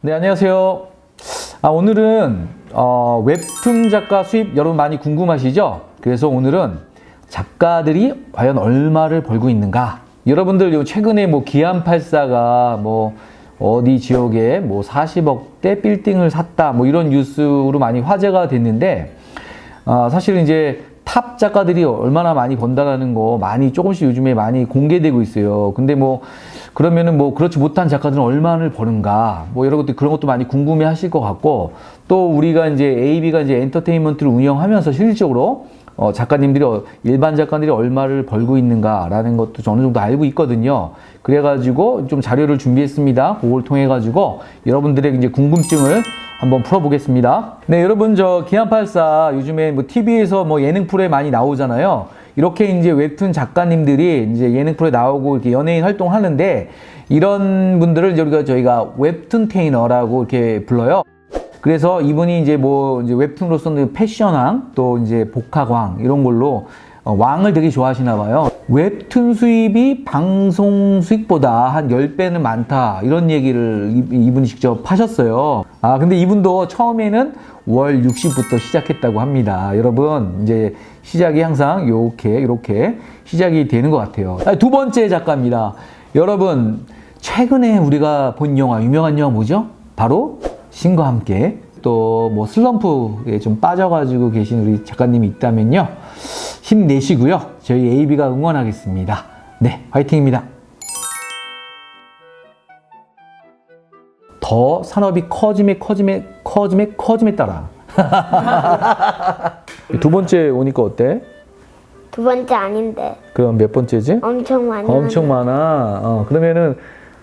네, 안녕하세요. 아, 오늘은 어, 웹툰 작가 수입 여러분 많이 궁금하시죠? 그래서 오늘은 작가들이 과연 얼마를 벌고 있는가? 여러분들 요 최근에 뭐 기안84가 뭐 어디 지역에 뭐 40억대 빌딩을 샀다 뭐 이런 뉴스로 많이 화제가 됐는데 아, 사실은 이제 탑 작가들이 얼마나 많이 번다라는 거 많이 조금씩 요즘에 많이 공개되고 있어요. 근데 뭐 그러면은 뭐 그렇지 못한 작가들은 얼마를 버는가 뭐 여러 것들 그런 것도 많이 궁금해 하실 것 같고 또 우리가 이제 AB가 이제 엔터테인먼트를 운영하면서 실질적으로 어, 작가님들이 어, 일반 작가들이 얼마를 벌고 있는가라는 것도 어느 정도 알고 있거든요. 그래가지고 좀 자료를 준비했습니다. 그걸 통해 가지고 여러분들의 이제 궁금증을 한번 풀어보겠습니다. 네, 여러분 저 기안84 요즘에 뭐 TV에서 뭐 예능 프로에 많이 나오잖아요. 이렇게 이제 웹툰 작가님들이 이제 예능 프로에 나오고 이렇게 연예인 활동하는데 이런 분들을 이제 우리가 저희가 웹툰 테이너라고 이렇게 불러요. 그래서 이분이 이제 뭐 이제 웹툰으로서는 패션왕 또 이제 복학왕 이런 걸로 어, 왕을 되게 좋아하시나 봐요. 웹툰 수입이 방송 수익보다 한 10배는 많다. 이런 얘기를 이- 이분이 직접 하셨어요. 아, 근데 이분도 처음에는 월 60부터 시작했다고 합니다. 여러분, 이제 시작이 항상 요렇게, 이렇게 시작이 되는 것 같아요. 아, 두 번째 작가입니다. 여러분, 최근에 우리가 본 영화, 유명한 영화 뭐죠? 바로 신과 함께 또 뭐 슬럼프에 좀 빠져가지고 계신 우리 작가님이 있다면요. 힘내시고요. 저희 AB가 응원하겠습니다. 네, 화이팅입니다. 더 산업이 커짐에 커짐에 커짐에 커짐에 따라 두 번째 오니까 어때? 두 번째 아닌데 그럼 몇 번째지? 엄청 많이 엄청 많아. 어, 그러면은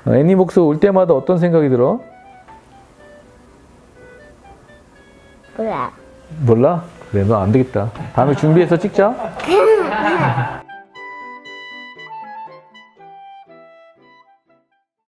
어, 애니복스 올 때마다 어떤 생각이 들어? 몰라 몰라? 그래, 너 안 되겠다. 다음에 준비해서 찍자.